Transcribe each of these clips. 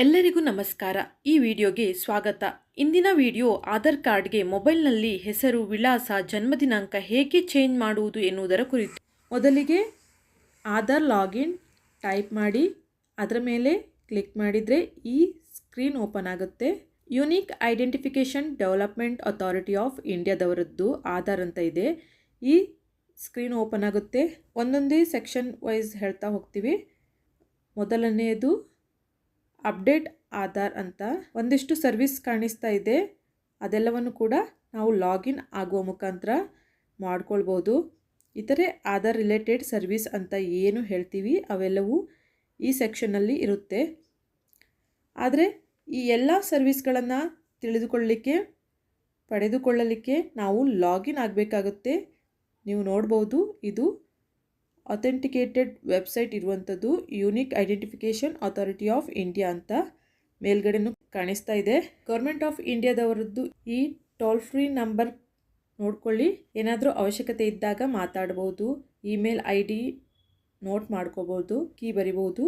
ಎಲ್ಲರಿಗೂ ನಮಸ್ಕಾರ. ಈ ವಿಡಿಯೋಗೆ ಸ್ವಾಗತ. ಇಂದಿನ ವಿಡಿಯೋ ಆಧಾರ್ ಕಾರ್ಡ್ಗೆ ಮೊಬೈಲ್ನಲ್ಲಿ ಹೆಸರು, ವಿಳಾಸ, ಜನ್ಮದಿನಾಂಕ ಹೇಗೆ ಚೇಂಜ್ ಮಾಡುವುದು ಎನ್ನುವುದರ ಕುರಿತು. ಮೊದಲಿಗೆ ಆಧಾರ್ ಲಾಗಿನ್ ಟೈಪ್ ಮಾಡಿ, ಅದರ ಮೇಲೆ ಕ್ಲಿಕ್ ಮಾಡಿದರೆ ಈ ಸ್ಕ್ರೀನ್ ಓಪನ್ ಆಗುತ್ತೆ. Unique identification development authority of ಇಂಡಿಯಾದವರದ್ದು Aadhaar ಅಂತ ಇದೆ. ಈ ಸ್ಕ್ರೀನ್ ಓಪನ್ ಆಗುತ್ತೆ. ಒಂದೊಂದೇ ಸೆಕ್ಷನ್ ವೈಸ್ ಹೇಳ್ತಾ ಹೋಗ್ತೀವಿ. ಮೊದಲನೆಯದು ಅಪ್ಡೇಟ್ ಆಧಾರ್ ಅಂತ ಒಂದಿಷ್ಟು ಸರ್ವಿಸ್ ಕಾಣಿಸ್ತಾ ಇದೆ. ಅದೆಲ್ಲವನ್ನು ಕೂಡ ನಾವು ಲಾಗಿನ್ ಆಗುವ ಮುಖಾಂತರ ಮಾಡ್ಕೊಳ್ಬೋದು. ಇತರೆ ಆಧಾರ್ ರಿಲೇಟೆಡ್ ಸರ್ವಿಸ್ ಅಂತ ಏನು ಹೇಳ್ತೀವಿ ಅವೆಲ್ಲವೂ ಈ ಸೆಕ್ಷನ್ನಲ್ಲಿ ಇರುತ್ತೆ. ಆದರೆ ಈ ಎಲ್ಲ ಸರ್ವಿಸ್ಗಳನ್ನು ತಿಳಿದುಕೊಳ್ಳಲಿಕ್ಕೆ, ಪಡೆದುಕೊಳ್ಳಲಿಕ್ಕೆ ನಾವು ಲಾಗಿನ್ ಆಗಬೇಕಾಗುತ್ತೆ. ನೀವು ನೋಡ್ಬೋದು, ಇದು ಅಥೆಂಟಿಕೇಟೆಡ್ ವೆಬ್ಸೈಟ್ ಇರುವಂಥದ್ದು unique identification authority of India ಅಂತ ಮೇಲ್ಗಡೆನೂ ಕಾಣಿಸ್ತಾ ಇದೆ. ಗೌರ್ಮೆಂಟ್ ಆಫ್ ಇಂಡಿಯಾದವರದ್ದು ಈ ಟೋಲ್ ಫ್ರೀ ನಂಬರ್ ನೋಡ್ಕೊಳ್ಳಿ. ಏನಾದರೂ ಅವಶ್ಯಕತೆ ಇದ್ದಾಗ ಮಾತಾಡ್ಬೋದು. ಇಮೇಲ್ ಐ ಡಿ ನೋಟ್ ಮಾಡ್ಕೋಬೋದು ಕೀ ಬರಿಬೋದು.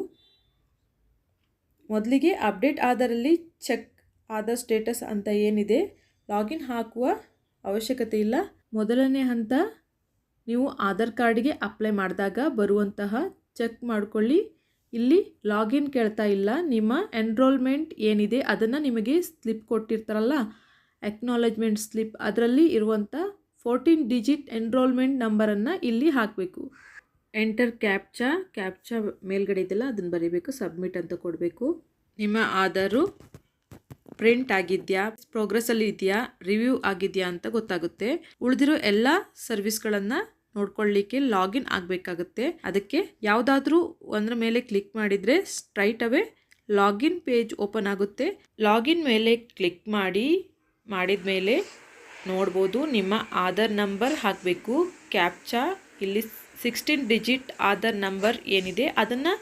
ಮೊದಲಿಗೆ ಅಪ್ಡೇಟ್ ಆದರಲ್ಲಿ ಚೆಕ್ ಆದ ಸ್ಟೇಟಸ್ ಅಂತ ಏನಿದೆ. ಲಾಗಿನ್ ಹಾಕುವ ಅವಶ್ಯಕತೆ ಇಲ್ಲ. ಮೊದಲನೇ ಹಂತ ನೀವು ಆಧಾರ್ ಕಾರ್ಡಿಗೆ ಅಪ್ಲೈ ಮಾಡಿದಾಗ ಬರುವಂತಹ ಚೆಕ್ ಮಾಡಿಕೊಳ್ಳಿ. ಇಲ್ಲಿ ಲಾಗಿನ್ ಕೇಳ್ತಾ ಇಲ್ಲ. ನಿಮ್ಮ ಎನ್ರೋಲ್ಮೆಂಟ್ ಏನಿದೆ ಅದನ್ನು ನಿಮಗೆ ಸ್ಲಿಪ್ ಕೊಟ್ಟಿರ್ತಾರಲ್ಲ ಎಕ್ನಾಲಜ್ಮೆಂಟ್ ಸ್ಲಿಪ್ ಅದರಲ್ಲಿ ಇರುವಂಥ ಫೋರ್ಟೀನ್ ಡಿಜಿಟ್ ಎನ್ರೋಲ್ಮೆಂಟ್ ನಂಬರನ್ನು ಇಲ್ಲಿ ಹಾಕಬೇಕು. ಎಂಟರ್ ಕ್ಯಾಪ್ಚಾ ಕ್ಯಾಪ್ಚಾ ಮೇಲ್ಗಡೆ ಇದೆಯಲ್ಲ ಅದನ್ನು ಬರೀಬೇಕು ಸಬ್ಮಿಟ್ ಅಂತ ಕೊಡಬೇಕು. ನಿಮ್ಮ ಆಧಾರು ಪ್ರಿಂಟ್ ಆಗಿದೆಯಾ ಪ್ರೋಗ್ರೆಸ್ಸಲ್ಲಿ ಇದೆಯಾ ರಿವ್ಯೂ ಆಗಿದೆಯಾ ಅಂತ ಗೊತ್ತಾಗುತ್ತೆ. ಉಳಿದಿರೋ ಎಲ್ಲ ಸರ್ವಿಸ್ಗಳನ್ನು ನೋಡ್ಕೊಳ್ಳಿಕ್ಕೆ ಲಾಗಿನ್ ಆಗಬೇಕಾಗುತ್ತೆ. ಅದಕ್ಕೆ ಯಾವುದಾದ್ರೂ ಒಂದರ ಮೇಲೆ ಕ್ಲಿಕ್ ಮಾಡಿದರೆ straight away login page open ಆಗುತ್ತೆ. ಲಾಗಿನ್ ಮೇಲೆ ಕ್ಲಿಕ್ ಮಾಡಿ, ಮಾಡಿದ ಮೇಲೆ ನೋಡ್ಬೋದು ನಿಮ್ಮ ಆಧಾರ್ ನಂಬರ್ ಹಾಕಬೇಕು. ಕ್ಯಾಪ್ಚಾ, ಇಲ್ಲಿ ಸಿಕ್ಸ್ಟೀನ್ ಡಿಜಿಟ್ ಆಧಾರ್ ನಂಬರ್ ಏನಿದೆ ಅದನ್ನು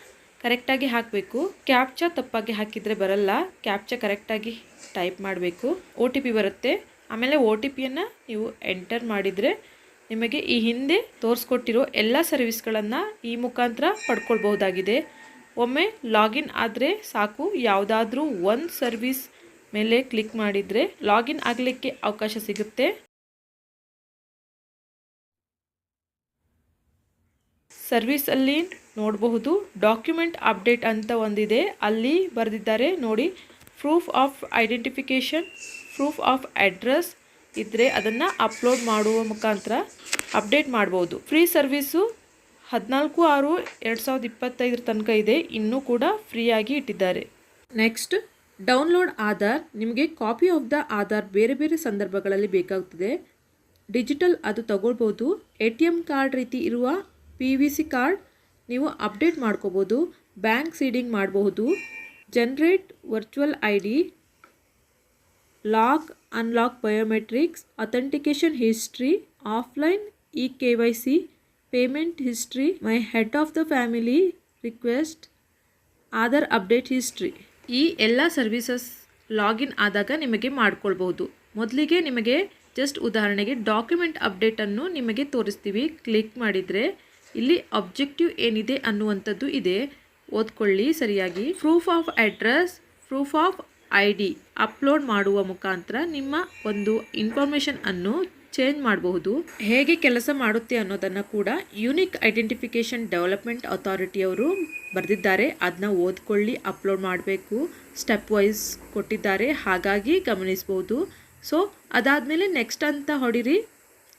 ಕರೆಕ್ಟಾಗಿ ಹಾಕಬೇಕು. ಕ್ಯಾಪ್ಚಾ ತಪ್ಪಾಗಿ ಹಾಕಿದರೆ ಬರಲ್ಲ. ಕ್ಯಾಪ್ಚಾ ಕರೆಕ್ಟಾಗಿ ಟೈಪ್ ಮಾಡಬೇಕು. ಒ ಬರುತ್ತೆ. ಆಮೇಲೆ ಒ ಟಿ ಪಿಯನ್ನು ನೀವು ಎಂಟರ್ ಮಾಡಿದರೆ ನಿಮಗೆ ಈ ಹಿಂದೆ ತೋರಿಸ್ಕೊಟ್ಟಿರೋ ಎಲ್ಲ ಸರ್ವಿಸ್ಗಳನ್ನು ಈ ಮುಖಾಂತರ ಪಡ್ಕೊಳ್ಬಹುದಾಗಿದೆ. ಒಮ್ಮೆ ಲಾಗಿನ್ ಆದರೆ ಸಾಕು. ಯಾವುದಾದ್ರೂ ಒಂದು ಸರ್ವಿಸ್ ಮೇಲೆ ಕ್ಲಿಕ್ ಮಾಡಿದರೆ ಲಾಗಿನ್ ಆಗಲಿಕ್ಕೆ ಅವಕಾಶ ಸಿಗುತ್ತೆ. ಸರ್ವಿಸಲ್ಲಿ ನೋಡಬಹುದು. ಡಾಕ್ಯುಮೆಂಟ್ ಅಪ್ಡೇಟ್ ಅಂತ ಒಂದಿದೆ. ಅಲ್ಲಿ ಬರೆದಿದ್ದಾರೆ ನೋಡಿ. Proof of identification, proof of address ಇದ್ದರೆ ಅದನ್ನು ಅಪ್ಲೋಡ್ ಮಾಡುವ ಮುಖಾಂತರ ಅಪ್ಡೇಟ್ ಮಾಡ್ಬೋದು. ಫ್ರೀ ಸರ್ವಿಸು ಹದಿನಾಲ್ಕು ಆರು ಎರಡು ಸಾವಿರದ ಇಪ್ಪತ್ತೈದರ ತನಕ ಇದೆ. ಇನ್ನೂ ಕೂಡ ಫ್ರೀಯಾಗಿ ಇಟ್ಟಿದ್ದಾರೆ. Next download Aadhaar. ನಿಮಗೆ ಕಾಪಿ ಆಫ್ ದ ಆಧಾರ್ ಬೇರೆ ಬೇರೆ ಸಂದರ್ಭಗಳಲ್ಲಿ ಬೇಕಾಗ್ತದೆ. ಡಿಜಿಟಲ್ ಅದು ತಗೊಳ್ಬೋದು. ಎ ಟಿ ಎಂ ಕಾರ್ಡ್ ರೀತಿ ಇರುವ ಪಿ ವಿ ಸಿ ಕಾರ್ಡ್ ನೀವು ಅಪ್ಡೇಟ್ ಮಾಡ್ಕೋಬೋದು. ಬ್ಯಾಂಕ್ ಸೀಡಿಂಗ್ ಮಾಡಬಹುದು. Generate virtual I D lock, unlock biometrics, authentication history, offline e K Y C payment history, my head of the family request, Aadhaar update history. ಈ ಎಲ್ಲ services login ಆದಾಗ ನಿಮಗೆ ಮಾಡ್ಕೊಳ್ಬೋದು ಮೊದಲಿಗೆ ನಿಮಗೆ ಜಸ್ಟ್ ಉದಾಹರಣೆಗೆ ಡಾಕ್ಯುಮೆಂಟ್ ಅಪ್ಡೇಟನ್ನು ನಿಮಗೆ ತೋರಿಸ್ತೀವಿ. ಕ್ಲಿಕ್ ಮಾಡಿದರೆ ಇಲ್ಲಿ ಅಬ್ಜೆಕ್ಟಿವ್ ಏನಿದೆ ಅನ್ನುವಂಥದ್ದು ಇದೆ. ಓದ್ಕೊಳ್ಳಿ ಸರಿಯಾಗಿ. Proof of address, proof of I D upload ಮಾಡುವ ಮುಖಾಂತರ ನಿಮ್ಮ ಒಂದು ಇನ್ಫಾರ್ಮೇಷನ್ ಅನ್ನು ಚೇಂಜ್ ಮಾಡಬಹುದು. ಹೇಗೆ ಕೆಲಸ ಮಾಡುತ್ತೆ ಅನ್ನೋದನ್ನು ಕೂಡ ಯುನಿಕ್ ಐಡೆಂಟಿಫಿಕೇಷನ್ ಡೆವಲಪ್ಮೆಂಟ್ ಅಥಾರಿಟಿಯವರು ಬರೆದಿದ್ದಾರೆ. ಅದನ್ನ ಓದ್ಕೊಳ್ಳಿ, ಅಪ್ಲೋಡ್ ಮಾಡಬೇಕು, ಸ್ಟೆಪ್ ವೈಸ್ ಕೊಟ್ಟಿದ್ದಾರೆ. ಹಾಗಾಗಿ ಗಮನಿಸ್ಬೋದು. ಸೊ, ಅದಾದಮೇಲೆ ನೆಕ್ಸ್ಟ್ ಅಂತ ಹೊಡಿರಿ.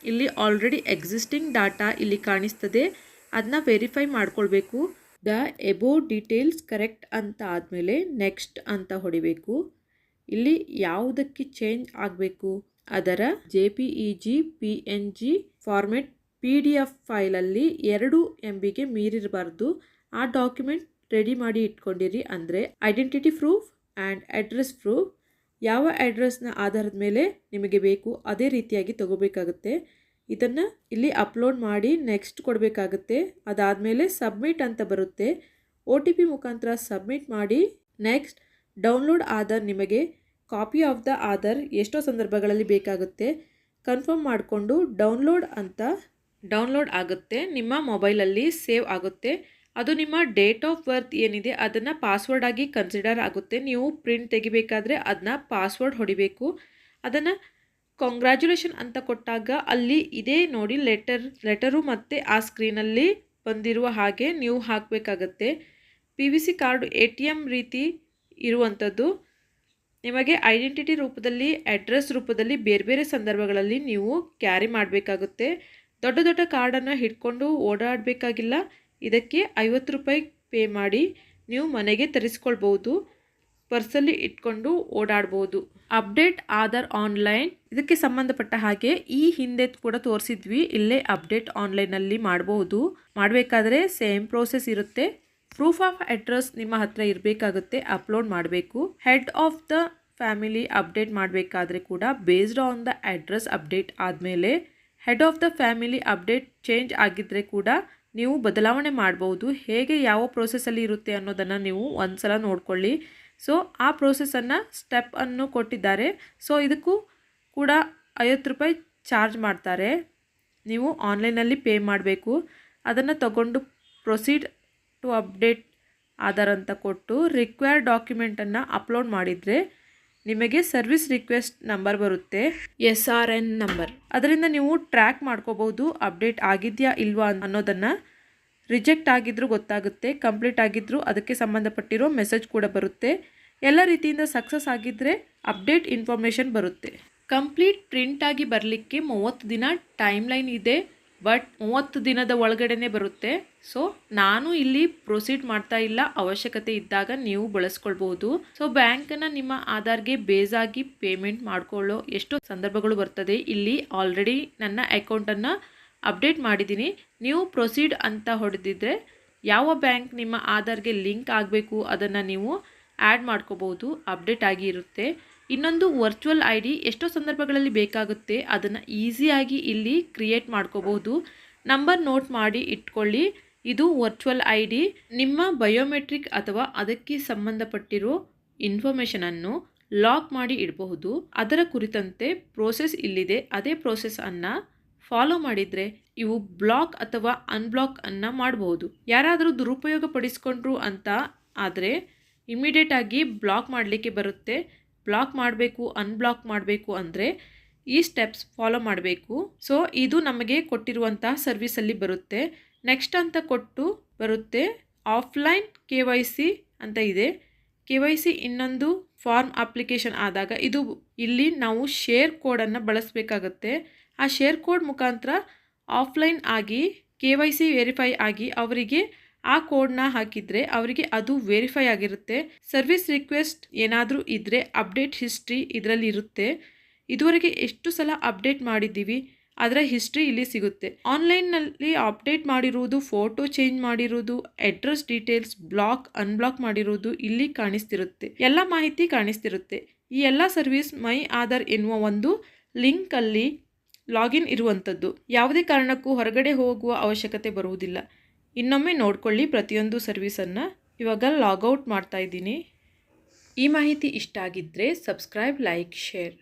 ಇಲ್ಲಿ ಆಲ್ರೆಡಿ ಎಕ್ಸಿಸ್ಟಿಂಗ್ ಡಾಟಾ ಇಲ್ಲಿ ಕಾಣಿಸ್ತದೆ. ಅದನ್ನ ವೆರಿಫೈ ಮಾಡ್ಕೊಳ್ಬೇಕು. ದ ಎಬೋ ಡೀಟೇಲ್ಸ್ ಕರೆಕ್ಟ್ ಅಂತ ಆದಮೇಲೆ ನೆಕ್ಸ್ಟ್ ಅಂತ ಹೊಡಿಬೇಕು. ಇಲ್ಲಿ ಯಾವುದಕ್ಕೆ ಚೇಂಜ್ ಆಗಬೇಕು? ಅದರ J P E G P N G format P D F ಫೈಲಲ್ಲಿ ಎರಡು ಎಂ ಬಿಗೆ ಮೀರಿರಬಾರ್ದು. ಆ ಡಾಕ್ಯುಮೆಂಟ್ ರೆಡಿ ಮಾಡಿ ಇಟ್ಕೊಂಡಿರಿ ಅಂದರೆ identity proof and address proof ಯಾವ ಅಡ್ರೆಸ್ನ ಆಧಾರದ ಮೇಲೆ ನಿಮಗೆ ಬೇಕು, ಅದೇ ರೀತಿಯಾಗಿ ತಗೋಬೇಕಾಗುತ್ತೆ. ಇದನ್ನು ಇಲ್ಲಿ ಅಪ್ಲೋಡ್ ಮಾಡಿ ನೆಕ್ಸ್ಟ್ ಕೊಡಬೇಕಾಗುತ್ತೆ. ಅದಾದಮೇಲೆ ಸಬ್ಮಿಟ್ ಅಂತ ಬರುತ್ತೆ. ಒ ಟಿ ಪಿ ಮುಖಾಂತರ ಸಬ್ಮಿಟ್ ಮಾಡಿ ನೆಕ್ಸ್ಟ್ ಡೌನ್ಲೋಡ್ ಆಧಾರ್ ನಿಮಗೆ ಕಾಪಿ ಆಫ್ ದ ಆಧಾರ್ ಎಷ್ಟೋ ಸಂದರ್ಭಗಳಲ್ಲಿ ಬೇಕಾಗುತ್ತೆ. ಕನ್ಫರ್ಮ್ ಮಾಡಿಕೊಂಡು ಡೌನ್ಲೋಡ್ ಅಂತ ಡೌನ್ಲೋಡ್ ಆಗುತ್ತೆ. ನಿಮ್ಮ ಮೊಬೈಲಲ್ಲಿ ಸೇವ್ ಆಗುತ್ತೆ. ಅದು ನಿಮ್ಮ ಡೇಟ್ ಆಫ್ ಬರ್ತ್ ಏನಿದೆ ಅದನ್ನು ಪಾಸ್ವರ್ಡ್ ಆಗಿ ಕನ್ಸಿಡರ್ ಆಗುತ್ತೆ. ನೀವು ಪ್ರಿಂಟ್ ತೆಗಿಬೇಕಾದ್ರೆ ಅದನ್ನ ಪಾಸ್ವರ್ಡ್ ಹೊಡಿಬೇಕು. ಅದನ್ನು ಕಾಂಗ್ರ್ಯಾಚುಲೇಷನ್ ಅಂತ ಕೊಟ್ಟಾಗ ಅಲ್ಲಿ ಇದೇ ನೋಡಿ ಲೆಟರ್ ಲೆಟರು ಮತ್ತು ಆ ಸ್ಕ್ರೀನಲ್ಲಿ ಬಂದಿರುವ ಹಾಗೆ ನೀವು ಹಾಕಬೇಕಾಗತ್ತೆ. P V C card A T M ರೀತಿ ಇರುವಂಥದ್ದು ನಿಮಗೆ ಐಡೆಂಟಿಟಿ ರೂಪದಲ್ಲಿ ಅಡ್ರೆಸ್ ರೂಪದಲ್ಲಿ ಬೇರೆ ಬೇರೆ ಸಂದರ್ಭಗಳಲ್ಲಿ ನೀವು ಕ್ಯಾರಿ ಮಾಡಬೇಕಾಗುತ್ತೆ. ದೊಡ್ಡ ದೊಡ್ಡ ಕಾರ್ಡನ್ನು ಹಿಡ್ಕೊಂಡು ಓಡಾಡಬೇಕಾಗಿಲ್ಲ. ಇದಕ್ಕೆ ಐವತ್ತು ರೂಪಾಯಿ ಪೇ ಮಾಡಿ ನೀವು ಮನೆಗೆ ತರಿಸ್ಕೊಳ್ಬೋದು ಪರ್ಸಲ್ಲಿ ಇಟ್ಕೊಂಡು ಓಡಾಡ್ಬೋದು. Update Aadhaar online. ಇದಕ್ಕೆ ಸಂಬಂಧಪಟ್ಟ ಹಾಗೆ ಈ ಹಿಂದೆ ಕೂಡ ತೋರಿಸಿದ್ವಿ. ಇಲ್ಲೇ ಅಪ್ಡೇಟ್ ಆನ್ಲೈನಲ್ಲಿ ಮಾಡಬಹುದು ಮಾಡಬೇಕಾದ್ರೆ ಸೇಮ್ ಪ್ರೋಸೆಸ್ ಇರುತ್ತೆ. ಪ್ರೂಫ್ ಆಫ್ ಅಡ್ರೆಸ್ ನಿಮ್ಮ ಹತ್ರ ಇರಬೇಕಾಗುತ್ತೆ. ಅಪ್ಲೋಡ್ ಮಾಡಬೇಕು. Head of the family update ಮಾಡಬೇಕಾದ್ರೆ ಕೂಡ based on the address update ಆದಮೇಲೆ head of the family update change ಆಗಿದ್ದರೆ ಕೂಡ ನೀವು ಬದಲಾವಣೆ ಮಾಡ್ಬೋದು. ಹೇಗೆ ಯಾವ ಪ್ರೋಸೆಸ್ಸಲ್ಲಿ ಇರುತ್ತೆ ಅನ್ನೋದನ್ನು ನೀವು ಒಂದು ಸಲ ನೋಡ್ಕೊಳ್ಳಿ. ಸೊ ಆ ಪ್ರೋಸೆಸನ್ನು ಸ್ಟೆಪ್ಪನ್ನು ಕೊಟ್ಟಿದ್ದಾರೆ. ಸೊ ಇದಕ್ಕೂ ಕೂಡ ಐವತ್ತು ರೂಪಾಯಿ ಚಾರ್ಜ್ ಮಾಡ್ತಾರೆ. ನೀವು ಆನ್ಲೈನಲ್ಲಿ ಪೇ ಮಾಡಬೇಕು. ಅದನ್ನು ತಗೊಂಡು ಪ್ರೊಸೀಡ್ ಟು ಅಪ್ಡೇಟ್ ಆಧಾರ್ ಅಂತ ಕೊಟ್ಟು ರಿಕ್ವೈರ್ಡ್ ಡಾಕ್ಯುಮೆಂಟನ್ನು ಅಪ್ಲೋಡ್ ಮಾಡಿದರೆ ನಿಮಗೆ ಸರ್ವಿಸ್ ರಿಕ್ವೆಸ್ಟ್ ನಂಬರ್ ಬರುತ್ತೆ. ಎಸ್ ಆರ್ ಎನ್ ನಂಬರ್ ಅದರಿಂದ ನೀವು ಟ್ರ್ಯಾಕ್ ಮಾಡ್ಕೋಬಹುದು ಅಪ್ಡೇಟ್ ಆಗಿದೆಯಾ ಇಲ್ವಾ ಅನ್ನೋದನ್ನು ರಿಜೆಕ್ಟ್ ಆಗಿದ್ದರೂ ಗೊತ್ತಾಗುತ್ತೆ, ಕಂಪ್ಲೀಟ್ ಆಗಿದ್ದರೂ ಅದಕ್ಕೆ ಸಂಬಂಧಪಟ್ಟಿರೋ ಮೆಸೇಜ್ ಕೂಡ ಬರುತ್ತೆ. ಎಲ್ಲ ರೀತಿಯಿಂದ ಸಕ್ಸಸ್ ಆಗಿದ್ದರೆ ಅಪ್ಡೇಟ್ ಇನ್ಫಾರ್ಮೇಷನ್ ಬರುತ್ತೆ. ಕಂಪ್ಲೀಟ್ ಪ್ರಿಂಟ್ ಆಗಿ ಬರಲಿಕ್ಕೆ ಮೂವತ್ತು ದಿನ ಟೈಮ್ ಲೈನ್ ಇದೆ, ಬಟ್ ಮೂವತ್ತು ದಿನದ ಒಳಗಡೆನೆ ಬರುತ್ತೆ. ಸೊ, ನಾನು ಇಲ್ಲಿ ಪ್ರೊಸೀಡ್ ಮಾಡ್ತಾ ಇಲ್ಲ, ಅವಶ್ಯಕತೆ ಇದ್ದಾಗ ನೀವು ಬಳಸ್ಕೊಳ್ಬಹುದು. ಸೊ, ಬ್ಯಾಂಕನ್ನ ನಿಮ್ಮ ಆಧಾರ್ಗೆ ಬೇಸ್ ಆಗಿ ಪೇಮೆಂಟ್ ಮಾಡ್ಕೊಳ್ಳೋ ಎಷ್ಟೋ ಸಂದರ್ಭಗಳು ಬರ್ತದೆ. ಇಲ್ಲಿ ಆಲ್ರೆಡಿ ನನ್ನ ಅಕೌಂಟನ್ನು ಅಪ್ಡೇಟ್ ಮಾಡಿದ್ದೀನಿ. ನೀವು ಪ್ರೊಸೀಡ್ ಅಂತ ಹೊಡೆದಿದ್ದರೆ ಯಾವ ಬ್ಯಾಂಕ್ ನಿಮ್ಮ ಆಧಾರ್ಗೆ ಲಿಂಕ್ ಆಗಬೇಕು ಅದನ್ನು ನೀವು ಆ್ಯಡ್ ಮಾಡ್ಕೋಬೋದು. ಅಪ್ಡೇಟ್ ಆಗಿ ಇರುತ್ತೆ. ಇನ್ನೊಂದು ವರ್ಚುವಲ್ ಐ ಡಿ ಎಷ್ಟೋ ಸಂದರ್ಭಗಳಲ್ಲಿ ಬೇಕಾಗುತ್ತೆ. ಅದನ್ನು ಈಸಿಯಾಗಿ ಇಲ್ಲಿ ಕ್ರಿಯೇಟ್ ಮಾಡ್ಕೋಬಹುದು ನಂಬರ್ ನೋಟ್ ಮಾಡಿ ಇಟ್ಕೊಳ್ಳಿ. ಇದು ವರ್ಚುವಲ್ ಐ ಡಿ ನಿಮ್ಮ ಬಯೋಮೆಟ್ರಿಕ್ ಅಥವಾ ಅದಕ್ಕೆ ಸಂಬಂಧಪಟ್ಟಿರೋ ಇನ್ಫಾರ್ಮೇಷನನ್ನು ಲಾಕ್ ಮಾಡಿ ಇಡಬಹುದು. ಅದರ ಕುರಿತಂತೆ ಪ್ರೋಸೆಸ್ ಇಲ್ಲಿದೆ. ಅದೇ ಪ್ರೋಸೆಸ್ಸನ್ನು ಫಾಲೋ ಮಾಡಿದರೆ ಇವು ಬ್ಲಾಕ್ ಅಥವಾ ಅನ್ಬ್ಲಾಕ್ ಅನ್ನು ಮಾಡಬಹುದು ಯಾರಾದರೂ ದುರುಪಯೋಗ ಪಡಿಸ್ಕೊಂಡ್ರು ಅಂತ ಆದರೆ ಇಮಿಡಿಯೇಟ್ ಆಗಿ ಬ್ಲಾಕ್ ಮಾಡಲಿಕ್ಕೆ ಬರುತ್ತೆ. ಬ್ಲಾಕ್ ಮಾಡಬೇಕು ಅನ್ಬ್ಲಾಕ್ ಮಾಡಬೇಕು ಅಂದರೆ ಈ ಸ್ಟೆಪ್ಸ್ ಫಾಲೋ ಮಾಡಬೇಕು. ಸೊ ಇದು ನಮಗೆ ಕೊಟ್ಟಿರುವಂತಹ ಸರ್ವಿಸಲ್ಲಿ ಬರುತ್ತೆ. ನೆಕ್ಸ್ಟ್ ಅಂತ ಕೊಟ್ಟು ಬರುತ್ತೆ ಆಫ್ಲೈನ್ ಕೆ ವೈ ಸಿ ಅಂತ ಇದೆ. ಕೆ ವೈ ಸಿ ಇನ್ನೊಂದು ಫಾರ್ಮ್ ಅಪ್ಲಿಕೇಶನ್ ಆದಾಗ ಇದು ಇಲ್ಲಿ ನಾವು ಶೇರ್ ಕೋಡನ್ನು ಬಳಸಬೇಕಾಗತ್ತೆ. ಆ ಶೇರ್ ಕೋಡ್ ಮುಖಾಂತರ ಆಫ್ಲೈನ್ ಆಗಿ ಕೆ ವೈ ಸಿ ವೆರಿಫೈ ಆಗಿ ಅವರಿಗೆ ಆ ಕೋಡ್ನ ಹಾಕಿದರೆ ಅವರಿಗೆ ಅದು ವೆರಿಫೈ ಆಗಿರುತ್ತೆ. ಸರ್ವಿಸ್ ರಿಕ್ವೆಸ್ಟ್ ಏನಾದರೂ ಇದ್ದರೆ ಅಪ್ಡೇಟ್ ಹಿಸ್ಟ್ರಿ ಇದರಲ್ಲಿ ಇರುತ್ತೆ. ಇದುವರೆಗೆ ಎಷ್ಟು ಸಲ ಅಪ್ಡೇಟ್ ಮಾಡಿದ್ದೀವಿ, ಅದರ ಹಿಸ್ಟ್ರಿ ಇಲ್ಲಿ ಸಿಗುತ್ತೆ. ಆನ್ಲೈನ್ನಲ್ಲಿ ಅಪ್ಡೇಟ್ ಮಾಡಿರುವುದು ಫೋಟೋ ಚೇಂಜ್ ಮಾಡಿರುವುದು ಅಡ್ರೆಸ್ ಡೀಟೇಲ್ಸ್ ಬ್ಲಾಕ್ ಅನ್ಬ್ಲಾಕ್ ಮಾಡಿರುವುದು ಇಲ್ಲಿ ಕಾಣಿಸ್ತಿರುತ್ತೆ. ಎಲ್ಲ ಮಾಹಿತಿ ಕಾಣಿಸ್ತಿರುತ್ತೆ. ಈ ಎಲ್ಲ ಸರ್ವಿಸ್ ಮೈ ಆಧಾರ್ ಎನ್ನುವ ಒಂದು ಲಿಂಕಲ್ಲಿ ಲಾಗಿನ್ ಇರುವಂಥದ್ದು. ಯಾವುದೇ ಕಾರಣಕ್ಕೂ ಹೊರಗಡೆ ಹೋಗುವ ಅವಶ್ಯಕತೆ ಬರುವುದಿಲ್ಲ. ಇನ್ನೊಮ್ಮೆ ನೋಡಿಕೊಳ್ಳಿ ಪ್ರತಿಯೊಂದು ಸರ್ವಿಸನ್ನು. ಇವಾಗ ಲಾಗೌಟ್ ಮಾಡ್ತಾ ಇದ್ದೀನಿ. ಈ ಮಾಹಿತಿ ಇಷ್ಟ ಆಗಿದ್ದರೆ ಸಬ್ಸ್ಕ್ರೈಬ್, ಲೈಕ್, ಶೇರ್.